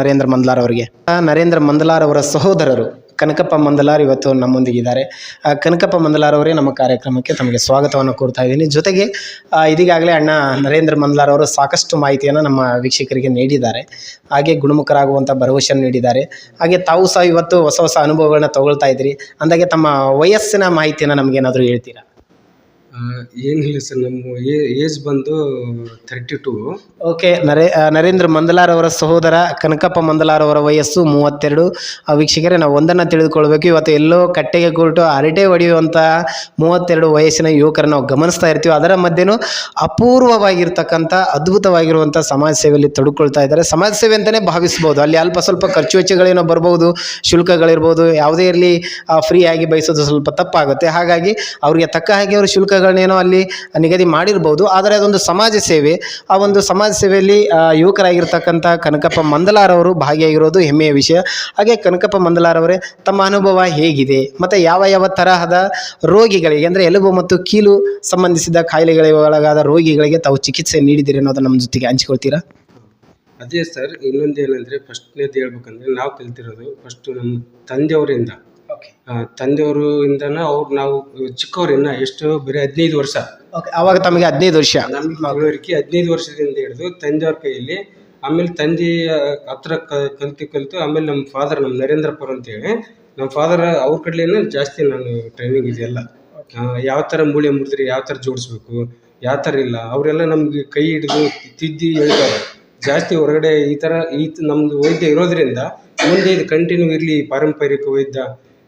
ನರೇಂದ್ರ ಮಂದಲಾರ್ ಅವರಿಗೆ. ನರೇಂದ್ರ ಮಂದಲಾರ್ ಅವರ ಸಹೋದರರು ಕನಕಪ್ಪ ಮಂದಲಾರ್ ಇವತ್ತು ನಮ್ಮೊಂದಿಗಿದ್ದಾರೆ. ಕನಕಪ್ಪ ಮಂದಲಾರ್ ಅವರೇ ನಮ್ಮ ಕಾರ್ಯಕ್ರಮಕ್ಕೆ ತಮಗೆ ಸ್ವಾಗತವನ್ನು ಕೋರ್ತಾ ಇದ್ದೀನಿ. ಜೊತೆಗೆ ಇದೀಗಾಗಲೇ ಅಣ್ಣ ನರೇಂದ್ರ ಮಂದಲಾರ್ ಅವರು ಸಾಕಷ್ಟು ಮಾಹಿತಿಯನ್ನು ನಮ್ಮ ವೀಕ್ಷಕರಿಗೆ ನೀಡಿದ್ದಾರೆ. ಹಾಗೆ ಗುಣಮುಖರಾಗುವಂಥ ಭರವಸೆಯನ್ನು ನೀಡಿದ್ದಾರೆ. ಹಾಗೆ ತಾವು ಸಹ ಇವತ್ತು ಹೊಸ ಹೊಸ ಅನುಭವಗಳನ್ನ ತಗೊಳ್ತಾ ಇದ್ದೀರಿ. ಅಂದಾಗೆ ತಮ್ಮ ವಯಸ್ಸಿನ ಮಾಹಿತಿಯನ್ನು ನಮಗೇನಾದರೂ ಹೇಳ್ತೀರಾ? ಆ, ಹೇಳಿ ಸರ್ ನಮ್ಮ ಏಜ್ ಬಂದು ಥರ್ಟಿ ಟು ಓಕೆ ನರೇ ನರೇಂದ್ರ ಮಂದಲಾರ್ ಅವರ ಸಹೋದರ ಕನಕಪ್ಪ ಮಂದಲಾರ್ ಅವರ ವಯಸ್ಸು ಮೂವತ್ತೆರಡು. ಆ ವೀಕ್ಷಕರೇ ನಾವು ಒಂದನ್ನು ತಿಳಿದುಕೊಳ್ಬೇಕು. ಇವತ್ತು ಎಲ್ಲೋ ಕಟ್ಟೆಗೆ ಕೂಟು ಅರಟೆ ಹೊಡೆಯುವಂಥ ಮೂವತ್ತೆರಡು ವಯಸ್ಸಿನ ಯುವಕರನ್ನು ನಾವು ಗಮನಿಸ್ತಾ ಇರ್ತೀವಿ. ಅದರ ಮಧ್ಯೆನೂ ಅಪೂರ್ವವಾಗಿರ್ತಕ್ಕಂಥ ಅದ್ಭುತವಾಗಿರುವಂಥ ಸಮಾಜ ಸೇವೆಯಲ್ಲಿ ತೊಡಕೊಳ್ತಾ ಇದ್ದಾರೆ. ಸಮಾಜ ಸೇವೆ ಅಂತಲೇ ಭಾವಿಸ್ಬೋದು. ಅಲ್ಲಿ ಅಲ್ಪ ಸ್ವಲ್ಪ ಖರ್ಚು ವೆಚ್ಚಗಳೇನೋ ಬರ್ಬೋದು ಶುಲ್ಕಗಳಿರ್ಬೋದು. ಯಾವುದೇ ಇರಲಿ ಫ್ರೀ ಆಗಿ ಬಯಸೋದು ಸ್ವಲ್ಪ ತಪ್ಪಾಗುತ್ತೆ. ಹಾಗಾಗಿ ಅವರಿಗೆ ತಕ್ಕ ಹಾಗೆ ಅವರು ಶುಲ್ಕಗಳನ್ನೇನೋ ಅಲ್ಲಿ ನಿಗದಿ ಮಾಡಿರ್ಬೋದು. ಆದರೆ ಅದೊಂದು ಸಮಾಜ ಸೇವೆ. ಆ ಒಂದು ಸಮಾಜ ಸೇವೆಯಲ್ಲಿ ಯುವಕರಾಗಿರ್ತಕ್ಕಂಥ ಕನಕಪ್ಪ ಮಂದಲಾರವರು ಭಾಗಿಯಾಗಿರೋದು ಹೆಮ್ಮೆಯ ವಿಷಯ. ಹಾಗೆ ಕನಕಪ್ಪ ಮಂದಲಾರವರೇ, ತಮ್ಮ ಅನುಭವ ಹೇಗಿದೆ? ಮತ್ತು ಯಾವ ಯಾವ ತರಹದ ರೋಗಿಗಳಿಗೆ, ಅಂದರೆ ಎಲುಬು ಮತ್ತು ಕೀಲು ಸಂಬಂಧಿಸಿದ ಕಾಯಿಲೆಗಳಿಗೆ ಒಳಗಾದ ರೋಗಿಗಳಿಗೆ ತಾವು ಚಿಕಿತ್ಸೆ ನೀಡಿದ್ದೀರಿ ಅನ್ನೋದು ನಮ್ಮ ಜೊತೆಗೆ ಹಂಚಿಕೊಳ್ತೀರಾ? ಅದೇ ಸರ್ ಇನ್ನೊಂದು ಏನಂದರೆ ಫಸ್ಟ್ನೇದು ಹೇಳ್ಬೇಕಂದ್ರೆ, ನಾವು ಕಲ್ತಿರೋದು ಫಸ್ಟು ನಮ್ಮ ತಂದೆಯವರಿಂದ ಓಕೆ ತಂದೆಯವರು ಇಂದನ ಅವ್ರು ನಾವು ಚಿಕ್ಕವರಿನ್ನ ಎಷ್ಟು ಬರೀ ಹದಿನೈದು ವರ್ಷ. ಓಕೆ ಆವಾಗ ತಮಗೆ ಹದಿನೈದು ವರ್ಷ. ನಮ್ಮ ಮಗಳವರಿಗೆ ಹದಿನೈದು ವರ್ಷದಿಂದ ಹಿಡಿದು ತಂದೆಯವ್ರ ಕೈಯಲ್ಲಿ ಆಮೇಲೆ ತಂದೆ ಹತ್ರ ಕ- ಕಲ್ತು ಕಲಿತು ಆಮೇಲೆ ನಮ್ಮ ಫಾದರ್ ನಮ್ಮ ನರೇಂದ್ರಪುರ ಅಂತೇಳಿ ನಮ್ಮ ಫಾದರ್ ಅವ್ರ ಕಡೆಯಿಂದ ಜಾಸ್ತಿ ನಾನು ಟ್ರೈನಿಂಗ್ ಇದೆಲ್ಲ ಯಾವ ಥರ ಮೂಳೆ ಮುರಿದ್ರೆ ಯಾವ ಥರ ಜೋಡಿಸ್ಬೇಕು ಯಾವ ಥರ ಇಲ್ಲ ಅವರೆಲ್ಲ ನಮಗೆ ಕೈ ಹಿಡಿದು ತಿದ್ದಿ ಹೇಳ್ತಾರೆ. ಜಾಸ್ತಿ ಹೊರಗಡೆ ಈ ಥರ ಈ ತ- ನಮ್ದು ವೈದ್ಯ ಇರೋದ್ರಿಂದ ಮುಂದೆ ಇದು ಕಂಟಿನ್ಯೂ ಇರಲಿ ಪಾರಂಪರಿಕ ವೈದ್ಯ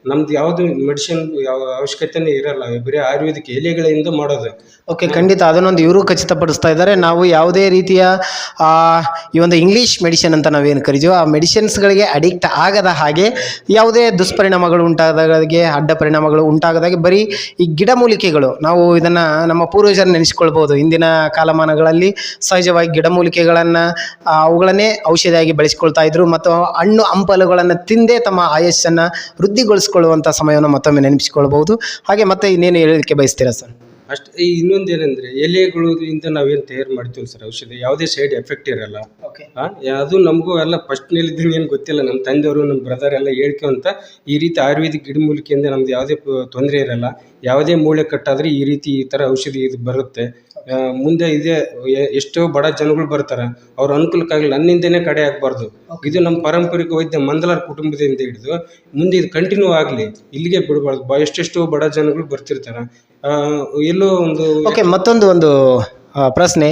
ನಮ್ದು ಯಾವುದು ಮೆಡಿಸಿನ್ ಯಾವ ಅವಶ್ಯಕತೆನೇ ಇರಲ್ಲ, ಬರೀ ಆಯುರ್ವೇದಿಕ್ ಎಲೆಗಳಿಂದ ಮಾಡೋದು. ಓಕೆ ಖಂಡಿತ. ಅದನ್ನೊಂದು ಇವರು ಖಚಿತಪಡಿಸ್ತಾ ಇದ್ದಾರೆ. ನಾವು ಯಾವುದೇ ರೀತಿಯ ಈ ಒಂದು ಇಂಗ್ಲೀಷ್ ಮೆಡಿಸಿನ್ ಅಂತ ನಾವೇನು ಕರಿತೀವೋ, ಆ ಮೆಡಿಸಿನ್ಸ್ಗಳಿಗೆ ಅಡಿಕ್ಟ್ ಆಗದ ಹಾಗೆ ಯಾವುದೇ ದುಷ್ಪರಿಣಾಮಗಳು ಉಂಟಾದಾಗೆ ಅಡ್ಡ ಪರಿಣಾಮಗಳು ಉಂಟಾಗದಾಗೆ ಬರೀ ಈ ಗಿಡಮೂಲಿಕೆಗಳು ನಾವು ಇದನ್ನು ನಮ್ಮ ಪೂರ್ವಜರು ನೆನೆಸ್ಕೊಳ್ಬೋದು ಇಂದಿನ ಕಾಲಮಾನಗಳಲ್ಲಿ ಸಹಜವಾಗಿ ಗಿಡಮೂಲಿಕೆಗಳನ್ನು ಅವುಗಳನ್ನೇ ಔಷಧಿಯಾಗಿ ಬೆಳೆಸ್ಕೊಳ್ತಾ ಇದ್ರು. ಮತ್ತು ಹಣ್ಣು ಹಂಪಲುಗಳನ್ನು ತಿಂದೇ ತಮ್ಮ ಆಯಸ್ಸನ್ನು ವೃದ್ಧಿಗೊಳಿಸ್ಕೊಳ್ಳುವಂಥ ಸಮಯವನ್ನು ಮತ್ತೊಮ್ಮೆ ನೆನಪಿಸಿಕೊಳ್ಬಹುದು. ಹಾಗೆ ಮತ್ತೆ ಇನ್ನೇನು ಹೇಳೋದಕ್ಕೆ ಬಯಸ್ತೀರಾ ಸರ್? ಅಷ್ಟು ಈ ಇನ್ನೊಂದು ಏನಂದರೆ ಎಲೆಗಳಿಂದ ನಾವೇನು ತಯಾರು ಮಾಡ್ತೀವಿ ಸರ್ ಔಷಧಿ ಯಾವುದೇ ಸೈಡ್ ಎಫೆಕ್ಟ್ ಇರಲ್ಲ. ಓಕೆ ಆ, ಅದು ನಮಗೂ ಎಲ್ಲ ಫಸ್ಟ್ನಲ್ಲಿದ್ದೀನಿ ಏನು ಗೊತ್ತಿಲ್ಲ ನಮ್ಮ ತಂದೆಯವರು ನಮ್ಮ ಬ್ರದರ್ ಎಲ್ಲ ಹೇಳ್ಕೊಂತ ಈ ರೀತಿ ಆಯುರ್ವೇದಿಕ್ ಗಿಡಮೂಲಿಕೆಯಿಂದ ನಮ್ದು ಯಾವುದೇ ತೊಂದರೆ ಇರಲ್ಲ. ಯಾವುದೇ ಮೂಳೆ ಕಟ್ಟಾದರೆ ಈ ರೀತಿ ಈ ಥರ ಔಷಧಿ ಇದು ಬರುತ್ತೆ. ಮುಂದೆ ಇದೇ ಎಷ್ಟೋ ಬಡ ಜನಗಳು ಬರ್ತಾರೆ. ಅವ್ರ ಅನುಕೂಲಕ್ಕಾಗಿ ನನ್ನಿಂದನೇ ಕಡೆ ಆಗಬಾರ್ದು. ಇದು ನಮ್ಮ ಪಾರಂಪರಿಕ ವೈದ್ಯ ಮಂದಲಾರ್ ಕುಟುಂಬದಿಂದ ಹಿಡಿದು ಮುಂದೆ ಇದು ಕಂಟಿನ್ಯೂ ಆಗಲಿ, ಇಲ್ಲಿಗೆ ಬಿಡಬಾರ್ದು. ಎಷ್ಟೆಷ್ಟೋ ಬಡ ಜನಗಳು ಬರ್ತಿರ್ತಾರೆ. ಎಲ್ಲೋ ಒಂದು ಓಕೆ ಮತ್ತೊಂದು ಒಂದು ಪ್ರಶ್ನೆ,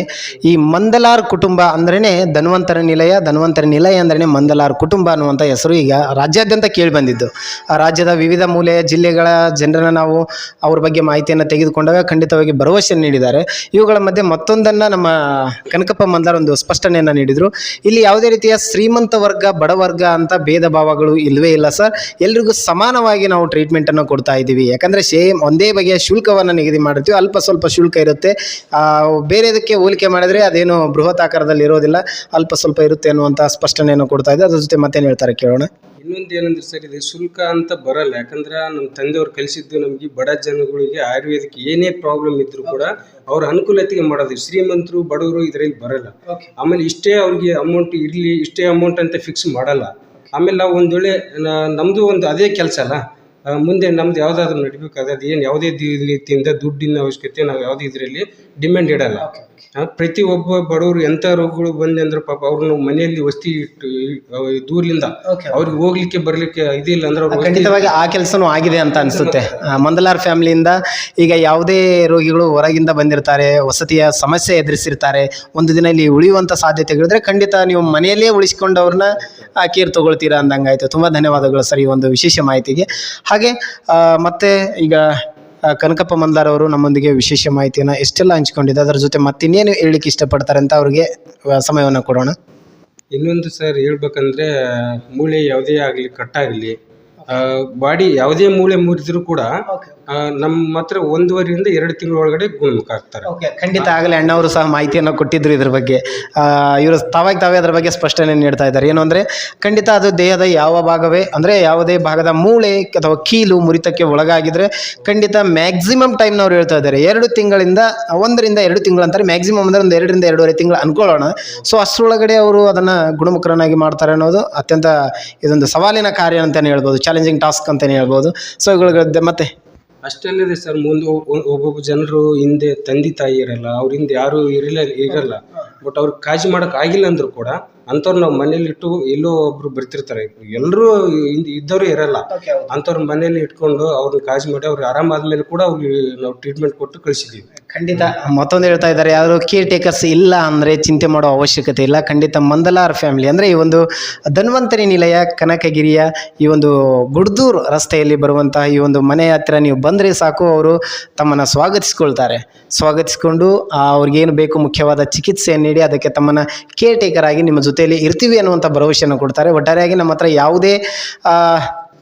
ಈ ಮಂದಲಾರ್ ಕುಟುಂಬ ಅಂದ್ರೇ ಧನ್ವಂತರ ನಿಲಯ ಧನ್ವಂತರ ನಿಲಯ ಅಂದ್ರೇ ಮಂದಲಾರ್ ಕುಟುಂಬ ಅನ್ನುವಂಥ ಹೆಸರು ಈಗ ರಾಜ್ಯಾದ್ಯಂತ ಕೇಳಿ ಬಂದಿದ್ದು. ಆ ರಾಜ್ಯದ ವಿವಿಧ ಮೂಲೆಯ ಜಿಲ್ಲೆಗಳ ಜನರನ್ನು ನಾವು ಅವ್ರ ಬಗ್ಗೆ ಮಾಹಿತಿಯನ್ನು ತೆಗೆದುಕೊಂಡಾಗ ಖಂಡಿತವಾಗಿ ಭರವಸೆ ನೀಡಿದ್ದಾರೆ. ಇವುಗಳ ಮಧ್ಯೆ ಮತ್ತೊಂದನ್ನು ನಮ್ಮ ಕನಕಪ್ಪ ಮಂದಲಾರ್ ಒಂದು ಸ್ಪಷ್ಟನೆಯನ್ನು ನೀಡಿದರು. ಇಲ್ಲಿ ಯಾವುದೇ ರೀತಿಯ ಶ್ರೀಮಂತ ವರ್ಗ ಬಡವರ್ಗ ಅಂತ ಭೇದ ಭಾವಗಳು ಇಲ್ಲವೇ ಇಲ್ಲ ಸರ್. ಎಲ್ರಿಗೂ ಸಮಾನವಾಗಿ ನಾವು ಟ್ರೀಟ್ಮೆಂಟನ್ನು ಕೊಡ್ತಾ ಇದ್ದೀವಿ ಯಾಕಂದರೆ ಸೇಮ್ ಒಂದೇ ಬಗೆಯ ಶುಲ್ಕವನ್ನು ನಿಗದಿ ಮಾಡಿರ್ತೀವಿ. ಅಲ್ಪ ಸ್ವಲ್ಪ ಶುಲ್ಕ ಇರುತ್ತೆ. ಬೇರೆದಕ್ಕೆ ಹೋಲಿಕೆ ಮಾಡಿದರೆ ಅದೇನು ಬೃಹತ್ ಆಕಾರದಲ್ಲಿ ಇರೋದಿಲ್ಲ ಅಲ್ಪ ಸ್ವಲ್ಪ ಇರುತ್ತೆ ಅನ್ನುವಂಥ ಸ್ಪಷ್ಟನೆಯನ್ನು ಕೊಡ್ತಾ ಇದೆ. ಅದ್ರ ಜೊತೆ ಮತ್ತೇನು ಹೇಳ್ತಾರೆ ಕೇಳೋಣ. ಇನ್ನೊಂದು ಏನಂದ್ರೆ ಸರ್ ಇದು ಶುಲ್ಕ ಅಂತ ಬರಲ್ಲ. ಯಾಕಂದ್ರೆ ನಮ್ಮ ತಂದೆಯವ್ರು ಕಲಿಸಿದ್ದು ನಮಗೆ ಬಡ ಜನಗಳಿಗೆ ಆಯುರ್ವೇದಿಕ್ ಏನೇ ಪ್ರಾಬ್ಲಮ್ ಇದ್ರು ಕೂಡ ಅವ್ರ ಅನುಕೂಲತೆಗೆ ಮಾಡೋದು ಶ್ರೀಮಂತರು ಬಡವರು ಇದರಲ್ಲಿ ಬರಲ್ಲ. ಆಮೇಲೆ ಇಷ್ಟೇ ಅವ್ರಿಗೆ ಅಮೌಂಟ್ ಇರಲಿ ಇಷ್ಟೇ ಅಮೌಂಟ್ ಅಂತ ಫಿಕ್ಸ್ ಮಾಡಲ್ಲ. ಆಮೇಲೆ ನಾವು ಒಂದು ವೇಳೆ ನಮ್ಮದು ನಮ್ದು ಒಂದು ಅದೇ ಕೆಲಸ ಅಲ್ಲ. ಮುಂದೆ ನಮ್ದು ಯಾವುದಾದ್ರೂ ನಡಿಬೇಕಾದ್ರೆ ಅದು ಏನು ಯಾವುದೇ ರೀತಿಯಿಂದ ದುಡ್ಡಿನ ಅವಶ್ಯಕತೆ ನಾವು ಯಾವುದೇ ಇದರಲ್ಲಿ ಡಿಮ್ಯಾಂಡ್ ಇಡಲ್ಲ. ಪ್ರತಿ ಒಬ್ಬ ಬಡವರು ಎಂಥ ರೋಗಗಳು ಬಂದೆ ಅಂದ್ರೆ ಪಾಪ ಅವ್ರನ್ನ ಮನೆಯಲ್ಲಿ ವಸ್ತಿ ಇಟ್ಟು ಅವ್ ದೂರ್ಲಿಂದ ಅವ್ರಿಗೆ ಹೋಗ್ಲಿಕ್ಕೆ ಬರ್ಲಿಕ್ಕೆ ಇದಿಲ್ಲ ಅಂದ್ರೆ ಖಂಡಿತವಾಗಿ ಆ ಕೆಲಸನೂ ಆಗಿದೆ ಅಂತ ಅನಿಸುತ್ತೆ. ಮಂದಲಾರ್ ಫ್ಯಾಮಿಲಿಯಿಂದ ಈಗ ಯಾವುದೇ ರೋಗಿಗಳು ಹೊರಗಿಂದ ಬಂದಿರ್ತಾರೆ ವಸತಿಯ ಸಮಸ್ಯೆ ಎದುರಿಸಿರ್ತಾರೆ ಒಂದು ದಿನ ಇಲ್ಲಿ ಉಳಿಯುವಂಥ ಸಾಧ್ಯತೆಗಳಿದ್ರೆ ಖಂಡಿತ ನೀವು ಮನೆಯಲ್ಲೇ ಉಳಿಸ್ಕೊಂಡವ್ರನ್ನ ಕೇರ್ ತಗೊಳ್ತೀರಾ ಅಂದಂಗಾಯ್ತು. ತುಂಬ ಧನ್ಯವಾದಗಳು ಸರ್ ಈ ಒಂದು ವಿಶೇಷ ಮಾಹಿತಿಗೆ. ಹಾಗೆ ಮತ್ತೆ ಈಗ ಕನಕಪ್ಪ ಮಂದಾರ್ ಅವರು ನಮ್ಮೊಂದಿಗೆ ವಿಶೇಷ ಮಾಹಿತಿಯನ್ನು ಎಷ್ಟೆಲ್ಲ ಹಂಚ್ಕೊಂಡಿದ್ದೆ ಅದರ ಜೊತೆ ಮತ್ತಿನ್ನೇನು ಹೇಳಲಿಕ್ಕೆ ಇಷ್ಟಪಡ್ತಾರೆ ಅಂತ ಅವ್ರಿಗೆ ಸಮಯವನ್ನು ಕೊಡೋಣ. ಇನ್ನೊಂದು ಸರ್ ಹೇಳ್ಬೇಕಂದ್ರೆ, ಮೂಳೆ ಯಾವುದೇ ಆಗಲಿ, ಕಟ್ಟಾಗಲಿ ಬಾಡಿ ಯಾವುದೇ ಮೂಳೆ ಮುರಿದ್ರು ಕೂಡ ಆ, ನಮ್ಮ ಹತ್ರ ಒಂದೂವರೆಯಿಂದ ಎರಡು ತಿಂಗಳ ಒಳಗಡೆ ಗುಣಮುಖ ಆಗ್ತಾರೆ ಓಕೆ ಖಂಡಿತ ಆಗಲೇ ಅಣ್ಣವರು ಸಹ ಮಾಹಿತಿಯನ್ನು ಕೊಟ್ಟಿದ್ರು ಇದ್ರ ಬಗ್ಗೆ. ಇವರು ತಾವಾಗಿ ತಾವೇ ಅದರ ಬಗ್ಗೆ ಸ್ಪಷ್ಟನೆ ನೀಡ್ತಾ ಇದ್ದಾರೆ. ಏನು ಅಂದರೆ ಖಂಡಿತ ಅದು ದೇಹದ ಯಾವ ಭಾಗವೇ ಅಂದರೆ ಯಾವುದೇ ಭಾಗದ ಮೂಳೆ ಅಥವಾ ಕೀಲು ಮುರಿತಕ್ಕೆ ಒಳಗಾಗಿದ್ರೆ ಖಂಡಿತ ಮ್ಯಾಕ್ಸಿಮಮ್ ಟೈಮ್ ಅವ್ರು ಹೇಳ್ತಾ ಇದ್ದಾರೆ. ಎರಡು ತಿಂಗಳಿಂದ ಒಂದರಿಂದ ಎರಡು ತಿಂಗಳು ಅಂತಾರೆ. ಮ್ಯಾಕ್ಸಿಮಮ್ ಅಂದರೆ ಒಂದು ಎರಡರಿಂದ ಎರಡೂವರೆ ತಿಂಗಳು ಅನ್ಕೊಳ್ಳೋಣ. ಸೊ ಅಷ್ಟರೊಳಗಡೆ ಅವರು ಅದನ್ನು ಗುಣಮುಖರನ್ನಾಗಿ ಮಾಡ್ತಾರೆ ಅನ್ನೋದು ಅತ್ಯಂತ ಇದೊಂದು ಸವಾಲಿನ ಕಾರ್ಯ ಅಂತಲೇ ಹೇಳ್ಬೋದು. ಚಾಲೆಂಜಿಂಗ್ ಟಾಸ್ಕ್ ಅಂತಲೇ ಹೇಳ್ಬೋದು. ಸೊ ಇವುಗಳಿಗೆ ಮತ್ತೆ? ಅಷ್ಟೇ ಅಲ್ಲದೆ ಸರ್ ಮುಂದೆ ಒಬ್ಬೊಬ್ಬ ಜನರು ಹಿಂದೆ ತಂದೆ ತಾಯಿ ಇರಲ್ಲ ಅವ್ರ ಹಿಂದೆ ಯಾರು ಇರಲ್ಲ ಇರಲ್ಲ. ಬಟ್ ಅವ್ರಿಗೆ ಕಾಳಜಿ ಮಾಡೋಕೆ ಆಗಿಲ್ಲ ಅಂದ್ರು ಕೂಡ ಅಂಥವ್ರು ನಾವು ಮನೇಲಿ ಇಟ್ಟು ಎಲ್ಲೋ ಒಬ್ರು ಬರ್ತಿರ್ತಾರೆ. ಎಲ್ಲರೂ ಇದ್ದವರು ಇರಲ್ಲ. ಅಂಥವ್ರ ಮನೇಲಿ ಇಟ್ಕೊಂಡು ಅವ್ರನ್ನ ಕಾಳಜಿ ಮಾಡಿ ಅವ್ರಿಗೆ ಆರಾಮಾದ್ಮೇಲೆ ಕೂಡ ಅವ್ರಿಗೆ ನಾವು ಟ್ರೀಟ್ಮೆಂಟ್ ಕೊಟ್ಟು ಕಳಿಸಿದ್ದೀವಿ ಖಂಡಿತ ಮತ್ತೊಂದು ಹೇಳ್ತಾ ಇದ್ದಾರೆ ಯಾರು ಕೇರ್ ಟೇಕರ್ಸ್ ಇಲ್ಲ ಅಂದರೆ ಚಿಂತೆ ಮಾಡೋ ಅವಶ್ಯಕತೆ ಇಲ್ಲ. ಖಂಡಿತ ಮಂದಲಾರ್ ಫ್ಯಾಮಿಲಿ ಅಂದರೆ ಈ ಒಂದು ಧನ್ವಂತರಿ ನಿಲಯ ಕನಕಗಿರಿಯ ಈ ಒಂದು ಗುಡ್ದೂರ್ ರಸ್ತೆಯಲ್ಲಿ ಬರುವಂತಹ ಈ ಒಂದು ಮನೆ ಹತ್ತಿರ ನೀವು ಬಂದರೆ ಸಾಕು ಅವರು ತಮ್ಮನ್ನು ಸ್ವಾಗತಿಸ್ಕೊಳ್ತಾರೆ. ಸ್ವಾಗತಿಸಿಕೊಂಡು ಅವ್ರಿಗೇನು ಬೇಕು ಮುಖ್ಯವಾದ ಚಿಕಿತ್ಸೆಯನ್ನು ನೀಡಿ ಅದಕ್ಕೆ ತಮ್ಮನ್ನು ಕೇರ್ ಟೇಕರ್ ಆಗಿ ನಿಮ್ಮ ಜೊತೆಯಲ್ಲಿ ಇರ್ತೀವಿ ಅನ್ನುವಂಥ ಭರವಸೆಯನ್ನು ಕೊಡ್ತಾರೆ. ಒಟ್ಟಾರೆಯಾಗಿ ನಮ್ಮ ಹತ್ರ ಯಾವುದೇ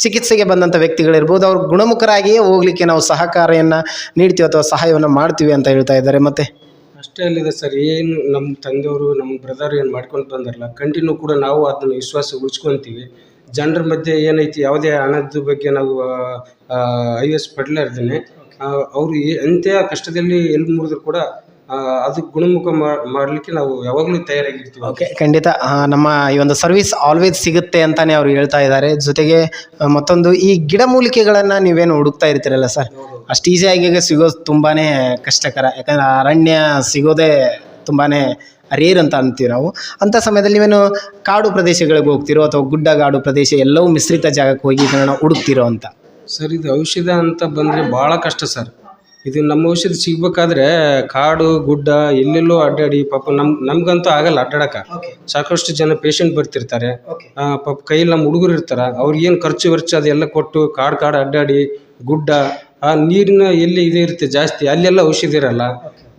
ಚಿಕಿತ್ಸೆಗೆ ಬಂದಂಥ ವ್ಯಕ್ತಿಗಳಿರ್ಬೋದು, ಅವ್ರು ಗುಣಮುಖರಾಗಿಯೇ ಹೋಗ್ಲಿಕ್ಕೆ ನಾವು ಸಹಕಾರಿಯನ್ನು ನೀಡ್ತೀವಿ ಅಥವಾ ಸಹಾಯವನ್ನು ಮಾಡ್ತೀವಿ ಅಂತ ಹೇಳ್ತಾ ಇದ್ದಾರೆ. ಮತ್ತೆ? ಅಷ್ಟೇ ಅಲ್ಲದೆ ಸರ್, ಏನು ನಮ್ಮ ತಂದೆಯವರು, ನಮ್ಮ ಬ್ರದರ್ ಏನು ಮಾಡ್ಕೊಂಡು ಬಂದಾರಲ್ಲ, ಕಂಟಿನ್ಯೂ ಕೂಡ ನಾವು ಅದನ್ನ ವಿಶ್ವಾಸ ಉಳಿಸ್ಕೊತೀವಿ ಜನರ ಮಧ್ಯೆ ಏನೈತಿ, ಯಾವುದೇ ಹಣದ ಬಗ್ಗೆ ನಾವು ಐ ಎಸ್ ಪಡ್ಲಾರ್ದೇನೆ ಅವರು ಎಂಥ ಕಷ್ಟದಲ್ಲಿ ಎಲ್ಲಿ ಮುರಿದ್ರು ಕೂಡ ಆ, ಅದು ಗುಣಮುಖ ಮಾಡಲಿಕ್ಕೆ ನಾವು ಯಾವಾಗಲೂ ತಯಾರಾಗಿರ್ತೀವಿ. ಓಕೆ ಖಂಡಿತ. ಆ, ನಮ್ಮ ಈ ಒಂದು ಸರ್ವಿಸ್ ಆಲ್ವೇಸ್ ಸಿಗುತ್ತೆ ಅಂತಾನೆ ಅವರು ಹೇಳ್ತಾ ಇದ್ದಾರೆ. ಜೊತೆಗೆ ಆ, ಮತ್ತೊಂದು ಈ ಗಿಡಮೂಲಿಕೆಗಳನ್ನು ನೀವೇನು ಹುಡುಕ್ತಾ ಇರ್ತೀರಲ್ಲ ಸರ್ ಅಷ್ಟು ಈಸಿಯಾಗಿ ಸಿಗೋದು ತುಂಬಾ ಕಷ್ಟಕರ. ಯಾಕಂದ್ರೆ ಅರಣ್ಯ ಸಿಗೋದೇ ತುಂಬಾ ರೇರ್ ಅಂತ ಅಂತೀವಿ ನಾವು. ಅಂಥ ಸಮಯದಲ್ಲಿ ನೀವೇನು ಕಾಡು ಪ್ರದೇಶಗಳಿಗೆ ಹೋಗ್ತಿರೋ ಅಥವಾ ಗುಡ್ಡಗಾಡು ಪ್ರದೇಶ ಎಲ್ಲವೂ ಮಿಶ್ರಿತ ಜಾಗಕ್ಕೆ ಹೋಗಿ ಇದನ್ನು ಹುಡುಕ್ತಿರೋ ಅಂತ? ಸರ್ ಇದು ಔಷಧ ಅಂತ ಬಂದರೆ ಭಾಳ ಕಷ್ಟ ಸರ್ ಇದು ನಮ್ಮ ಔಷಧಿ ಸಿಗ್ಬೇಕಾದ್ರೆ ಕಾಡು ಗುಡ್ಡ ಎಲ್ಲೆಲ್ಲೋ ಅಡ್ಡಾಡಿ ಪಾಪ ನಮ್ ನಮ್ಗಂತೂ ಆಗಲ್ಲ ಅಡ್ಡಾಡಕ ಸಾಕಷ್ಟು ಜನ ಪೇಷಂಟ್ ಬರ್ತಿರ್ತಾರೆ. ಆ, ಪಾಪ ಕೈಯಲ್ಲಿ ನಮ್ಮ ಹುಡುಗರು ಇರ್ತಾರ. ಅವ್ರಿಗೆ ಏನು ಖರ್ಚು ವರ್ಚು ಅದೆಲ್ಲ ಕೊಟ್ಟು ಕಾಡು ಕಾಡು ಅಡ್ಡಾಡಿ ಗುಡ್ಡ ಆ ನೀರಿನ ಎಲ್ಲಿ ಇದು ಇರುತ್ತೆ ಜಾಸ್ತಿ ಅಲ್ಲೆಲ್ಲ ಔಷಧಿ ಇರಲ್ಲ.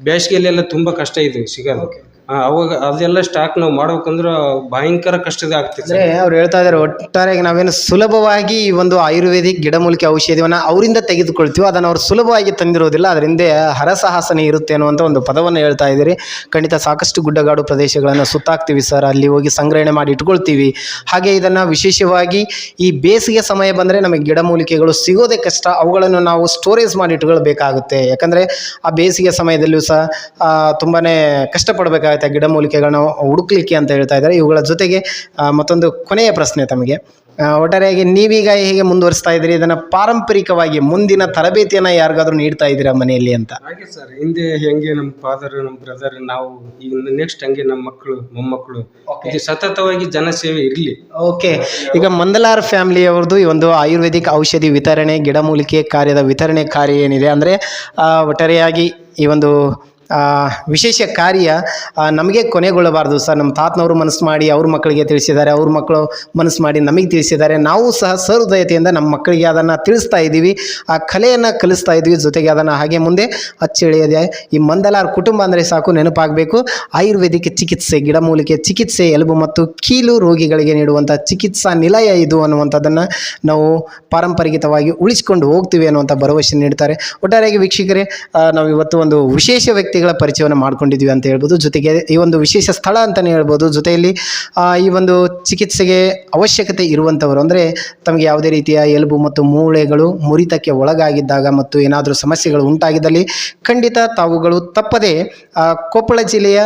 ಬೇಸಿಗೆಯಲ್ಲೆಲ್ಲ ತುಂಬ ಕಷ್ಟ ಇದು ಸಿಗೋದು. ಅವಾಗ ಅದೆಲ್ಲ ಸ್ಟಾಕ್ ನಾವು ಮಾಡ್ಬೇಕಂದ್ರೆ ಭಯಂಕರ ಕಷ್ಟದ ಆಗ್ತಿತ್ತು ಅಂದ್ರೆ ಅವ್ರು ಹೇಳ್ತಾ ಇದ್ದಾರೆ ಒಟ್ಟಾರೆಯಾಗಿ ನಾವೇನು ಸುಲಭವಾಗಿ ಈ ಒಂದು ಆಯುರ್ವೇದಿಕ್ ಗಿಡಮೂಲಿಕೆ ಔಷಧಿಯನ್ನು ಅವರಿಂದ ತೆಗೆದುಕೊಳ್ತೀವಿ ಅದನ್ನು ಅವ್ರು ಸುಲಭವಾಗಿ ತಂದಿರೋದಿಲ್ಲ. ಅದರಿಂದ ಹರಸಾಹಸನೆ ಇರುತ್ತೆ ಅನ್ನುವಂಥ ಒಂದು ಪದವನ್ನು ಹೇಳ್ತಾ ಇದ್ದೀರಿ. ಖಂಡಿತ ಸಾಕಷ್ಟು ಗುಡ್ಡಗಾಡು ಪ್ರದೇಶಗಳನ್ನು ಸುತ್ತಾಕ್ತೀವಿ ಸರ್ ಅಲ್ಲಿ ಹೋಗಿ ಸಂಗ್ರಹಣೆ ಮಾಡಿ ಇಟ್ಕೊಳ್ತೀವಿ. ಹಾಗೆ ಇದನ್ನು ವಿಶೇಷವಾಗಿ ಈ ಬೇಸಿಗೆ ಸಮಯ ಬಂದರೆ ನಮಗೆ ಗಿಡಮೂಲಿಕೆಗಳು ಸಿಗೋದೇ ಕಷ್ಟ. ಅವುಗಳನ್ನು ನಾವು ಸ್ಟೋರೇಜ್ ಮಾಡಿ ಇಟ್ಕೊಳ್ಬೇಕಾಗುತ್ತೆ. ಯಾಕಂದರೆ ಆ ಬೇಸಿಗೆ ಸಮಯದಲ್ಲೂ ಸಹ ತುಂಬಾ ಕಷ್ಟಪಡಬೇಕಾಗುತ್ತೆ. ಗಿಡಮೂಲಿಕೆಗಳನ್ನ ಹುಡುಕ್ಲಿಕ್ಕೆ ಅಂತ ಹೇಳ್ತಾ ಇದ್ದಾರೆ. ಇವುಗಳ ಜೊತೆಗೆ ಮತ್ತೊಂದು ಕೊನೆಯ ಪ್ರಶ್ನೆ ತಮಗೆ. ಒಟ್ಟಾರೆಯಾಗಿ ನೀವೀಗ ಹೇಗೆ ಮುಂದುವರಿಸ್ತಾ ಇದ್ದೀರಿ? ಇದನ್ನು ಪಾರಂಪರಿಕವಾಗಿ ಮುಂದಿನ ತರಬೇತಿಯನ್ನು ಯಾರಿಗಾದ್ರೂ ನೀಡ್ತಾ ಇದ್ದೀರಾ ಮನೆಯಲ್ಲಿ ಅಂತ? ಹಾಗೆ ಸರ್ ಹಿಂದೆ ಹೆಂಗೆ ನಮ್ಮ ಫಾದರ್ ನಮ್ಮ ಬ್ರದರ್ ನಾವು ಈಗ ನೆಕ್ಸ್ಟ್ ಹಂಗೆ ನಮ್ಮ ಮಕ್ಕಳು ಮೊಮ್ಮಕ್ಕಳು. ಇದು ಸತತವಾಗಿ ಜನಸೇವೆ ಇರಲಿ. ಓಕೆ ಈಗ ಮಂದಲಾರ್ ಫ್ಯಾಮಿಲಿ ಅವ್ರದ್ದು ಈ ಒಂದು ಆಯುರ್ವೇದಿಕ್ ಔಷಧಿ ವಿತರಣೆ ಗಿಡಮೂಲಿಕೆ ಕಾರ್ಯದ ವಿತರಣೆ ಕಾರ್ಯ ಏನಿದೆ ಅಂದರೆ ಒಟ್ಟಾರೆಯಾಗಿ ಈ ಒಂದು ವಿಶೇಷ ಕಾರ್ಯ ನಮಗೆ ಕೊನೆಗೊಳ್ಳಬಾರ್ದು ಸರ್. ನಮ್ಮ ತಾತನವರು ಮನಸ್ಸು ಮಾಡಿ, ಅವ್ರ ಮಕ್ಕಳಿಗೆ ತಿಳಿಸಿದ್ದಾರೆ, ಅವ್ರ ಮಕ್ಕಳು ಮನಸ್ಸು ಮಾಡಿ ನಮಗೆ ತಿಳಿಸಿದ್ದಾರೆ. ನಾವು ಸಹ ಸಹೃದಯತೆಯಿಂದ ನಮ್ಮ ಮಕ್ಕಳಿಗೆ ಅದನ್ನು ತಿಳಿಸ್ತಾ ಇದ್ದೀವಿ. ಆ ಕಲೆಯನ್ನು ಕಲಿಸ್ತಾ ಇದ್ವಿ ಜೊತೆಗೆ ಅದನ್ನು ಹಾಗೆ ಮುಂದೆ ಅಚ್ಚಳಿಯದೆ ಈ ಮಂದಲಾರ್ ಕುಟುಂಬ ಅಂದರೆ ಸಾಕು ನೆನಪಾಗಬೇಕು. ಆಯುರ್ವೇದಿಕ್ ಚಿಕಿತ್ಸೆ ಗಿಡಮೂಲಿಕೆ ಚಿಕಿತ್ಸೆ, ಎಲುಬು ಮತ್ತು ಕೀಲು ರೋಗಿಗಳಿಗೆ ನೀಡುವಂಥ ಚಿಕಿತ್ಸಾ ನಿಲಯ ಇದು ಅನ್ನುವಂಥದ್ದನ್ನು ನಾವು ಪಾರಂಪರಿಕವಾಗಿ ಉಳಿಸಿಕೊಂಡು ಹೋಗ್ತೀವಿ ಅನ್ನುವಂಥ ಭರವಸೆ ನೀಡ್ತಾರೆ. ಒಟ್ಟಾರೆಯಾಗಿ ವೀಕ್ಷಕರೇ ನಾವು ಇವತ್ತು ಒಂದು ವಿಶೇಷ ವ್ಯಕ್ತಿಗಳ ಪರಿಚಯವನ್ನು ಮಾಡ್ಕೊಂಡಿದ್ವಿ ಅಂತ ಹೇಳ್ಬೋದು. ಜೊತೆಗೆ ಈ ಒಂದು ವಿಶೇಷ ಸ್ಥಳ ಅಂತಲೇ ಹೇಳ್ಬೋದು. ಜೊತೆಯಲ್ಲಿ ಈ ಒಂದು ಚಿಕಿತ್ಸೆಗೆ ಅವಶ್ಯಕತೆ ಇರುವಂಥವರು ಅಂದರೆ ತಮಗೆ ಯಾವುದೇ ರೀತಿಯ ಎಲುಬು ಮತ್ತು ಮೂಳೆಗಳು ಮುರಿತಕ್ಕೆ ಒಳಗಾಗಿದ್ದಾಗ ಮತ್ತು ಏನಾದರೂ ಸಮಸ್ಯೆಗಳು ಉಂಟಾಗಿದ್ದಲ್ಲಿ ಖಂಡಿತ ತಾವುಗಳು ತಪ್ಪದೆ ಕೊಪ್ಪಳ ಜಿಲ್ಲೆಯ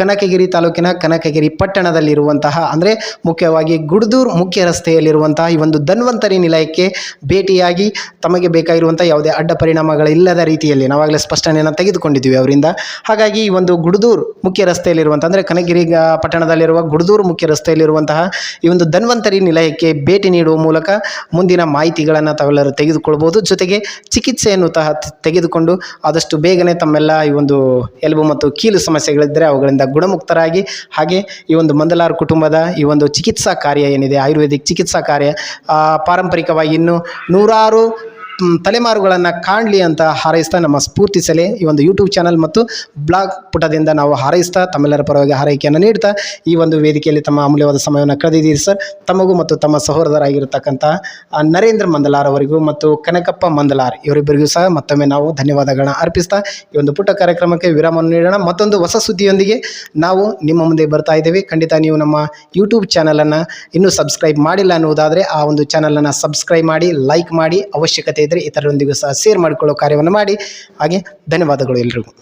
ಕನಕಗಿರಿ ತಾಲೂಕಿನ ಕನಕಗಿರಿ ಪಟ್ಟಣದಲ್ಲಿರುವಂತಹ ಅಂದರೆ ಮುಖ್ಯವಾಗಿ ಗುಡ್ದೂರ್ ಮುಖ್ಯ ರಸ್ತೆಯಲ್ಲಿರುವಂತಹ ಈ ಒಂದು ಧನ್ವಂತರಿ ನಿಲಯಕ್ಕೆ ಭೇಟಿಯಾಗಿ ತಮಗೆ ಬೇಕಾಗಿರುವಂಥ ಯಾವುದೇ ಅಡ್ಡ ಪರಿಣಾಮಗಳಿಲ್ಲದ ರೀತಿಯಲ್ಲಿ ನಾವಾಗಲೇ ಸ್ಪಷ್ಟನೆಯನ್ನು ತೆಗೆದುಕೊಂಡಿದ್ದೀವಿ ಅವರಿಂದ. ಹಾಗಾಗಿ ಈ ಒಂದು ಗುಡದೂರು ಮುಖ್ಯ ರಸ್ತೆಯಲ್ಲಿರುವಂಥ ಅಂದರೆ ಕನಗಿರಿ ಪಟ್ಟಣದಲ್ಲಿರುವ ಗುಡದೂರು ಮುಖ್ಯ ರಸ್ತೆಯಲ್ಲಿರುವಂತಹ ಈ ಒಂದು ಧನ್ವಂತರಿ ನಿಲಯಕ್ಕೆ ಭೇಟಿ ನೀಡುವ ಮೂಲಕ ಮುಂದಿನ ಮಾಹಿತಿಗಳನ್ನು ತಾವೆಲ್ಲರೂ ತೆಗೆದುಕೊಳ್ಬೋದು. ಜೊತೆಗೆ ಚಿಕಿತ್ಸೆಯನ್ನು ತಹ ತೆಗೆದುಕೊಂಡು ಆದಷ್ಟು ಬೇಗನೆ ತಮ್ಮೆಲ್ಲ ಈ ಒಂದು ಎಲುಬು ಮತ್ತು ಕೀಲು ಸಮಸ್ಯೆಗಳಿದ್ದರೆ ಅವುಗಳಿಂದ ಗುಣಮುಕ್ತರಾಗಿ, ಹಾಗೆ ಈ ಒಂದು ಮಂದಲಾರ್ ಕುಟುಂಬದ ಈ ಒಂದು ಚಿಕಿತ್ಸಾ ಕಾರ್ಯ ಏನಿದೆ, ಆಯುರ್ವೇದಿಕ್ ಚಿಕಿತ್ಸಾ ಕಾರ್ಯ ಪಾರಂಪರಿಕವಾಗಿ ಇನ್ನು ನೂರಾರು ತಲೆಮಾರುಗಳನ್ನು ಕಾಣಲಿ ಅಂತ ಹಾರೈಸ್ತಾ ನಮ್ಮ ಸ್ಫೂರ್ತಿ ಸೆಲೆ ಈ ಒಂದು ಯೂಟ್ಯೂಬ್ ಚಾನಲ್ ಮತ್ತು ಬ್ಲಾಗ್ ಪುಟದಿಂದ ನಾವು ಹಾರೈಸ್ತಾ ತಮ್ಮೆಲ್ಲರ ಪರವಾಗಿ ಹಾರೈಕೆಯನ್ನು ನೀಡ್ತಾ ಈ ಒಂದು ವೇದಿಕೆಯಲ್ಲಿ ತಮ್ಮ ಅಮೂಲ್ಯವಾದ ಸಮಯವನ್ನು ಕಳೆದಿದ್ದೀರಿ ಸರ್. ತಮಗೂ ಮತ್ತು ತಮ್ಮ ಸಹೋದರರಾಗಿರ್ತಕ್ಕಂಥ ನರೇಂದ್ರ ಮಂದಲಾರ್ ಅವರಿಗೂ ಮತ್ತು ಕನಕಪ್ಪ ಮಂದಲಾರ್ ಇವರಿಬ್ಬರಿಗೂ ಸಹ ಮತ್ತೊಮ್ಮೆ ನಾವು ಧನ್ಯವಾದಗಳನ್ನು ಅರ್ಪಿಸ್ತಾ ಈ ಒಂದು ಪುಟ್ಟ ಕಾರ್ಯಕ್ರಮಕ್ಕೆ ವಿರಾಮವನ್ನು ನೀಡೋಣ. ಮತ್ತೊಂದು ಹೊಸ ಸುದ್ದಿಯೊಂದಿಗೆ ನಾವು ನಿಮ್ಮ ಮುಂದೆ ಬರ್ತಾ ಇದ್ದೇವೆ. ಖಂಡಿತ ನೀವು ನಮ್ಮ ಯೂಟ್ಯೂಬ್ ಚಾನಲನ್ನು ಇನ್ನೂ ಸಬ್ಸ್ಕ್ರೈಬ್ ಮಾಡಿಲ್ಲ ಅನ್ನುವುದಾದರೆ ಆ ಒಂದು ಚಾನಲನ್ನು ಸಬ್ಸ್ಕ್ರೈಬ್ ಮಾಡಿ ಲೈಕ್ ಮಾಡಿ ಅವಶ್ಯಕತೆ ಇದ್ದರೆ ಇತರರೊಂದಿಗೂ ಸಹ ಶೇರ್ ಮಾಡಿಕೊಳ್ಳೋ ಕಾರ್ಯವನ್ನು ಮಾಡಿ. ಹಾಗೆ ಧನ್ಯವಾದಗಳು ಎಲ್ರಿಗೂ.